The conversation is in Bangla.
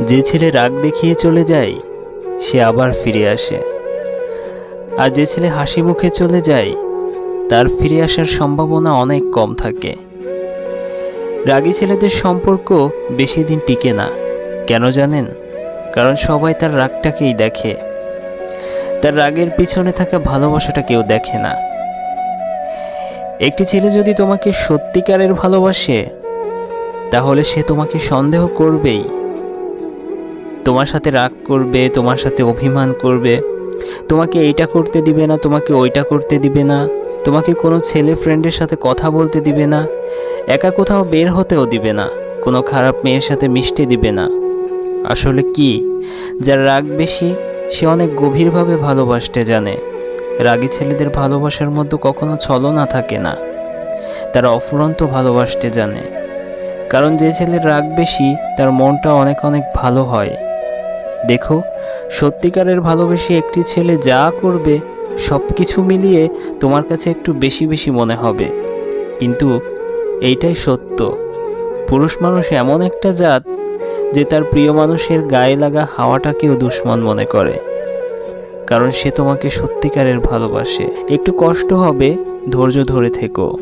যে ছেলে রাগ দেখিয়ে চলে যায়, সে আবার ফিরে আসে। আর যে ছেলে হাসি মুখে চলে যায়, তার ফিরে আসার সম্ভাবনা অনেক কম থাকে। রাগী ছেলেদের সম্পর্ক বেশি দিন টিকে না, কেন জানেন? কারণ সবাই তার রাগটাকেই দেখে। তার রাগের পিছনে থাকা ভালোবাসাটা কেউ দেখে না। একটি ছেলে যদি তোমাকে সত্যিকারের ভালোবাসে, তাহলে সে তোমাকে সন্দেহ করবেই। তোমার সাথে রাগ করবে, তোমার সাথে অভিমান করবে। তোমাকে এইটা করতে দিবে না, তোমাকে ওইটা করতে দিবে না। তোমাকে কোনো ছেলে ফ্রেন্ডের সাথে কথা বলতে দিবে না। একা কোথাও বের হতেও দিবে না। কোনো খারাপ মেয়ের সাথে মিশতে দিবে না। আসলে কি? যার রাগ বেশি, সে অনেক গভীরভাবে ভালোবাসতে জানে। রাগী ছেলেদের ভালোবাসার মধ্যে কখনো ছলনা থাকে না। তারা অফুরন্ত ভালোবাসতে জানে। কারণ যে ছেলের রাগ বেশি, তার মনটা অনেক অনেক ভালো হয়। দেখো, সত্যিকারের ভালোবেসে একটি ছেলে যা করবে সব কিছু মিলিয়ে তোমার কাছে একটু বেশি বেশি মনে হবে। কিন্তু এইটাই সত্য। পুরুষ মানুষ এমন একটা জাত যে তার প্রিয় মানুষের গায়ে লাগা হাওয়াটাকেও দুশ্মন মনে করে। কারণ সে তোমাকে সত্যিকারের ভালোবাসে। একটু কষ্ট হবে, ধৈর্য ধরে থেকো।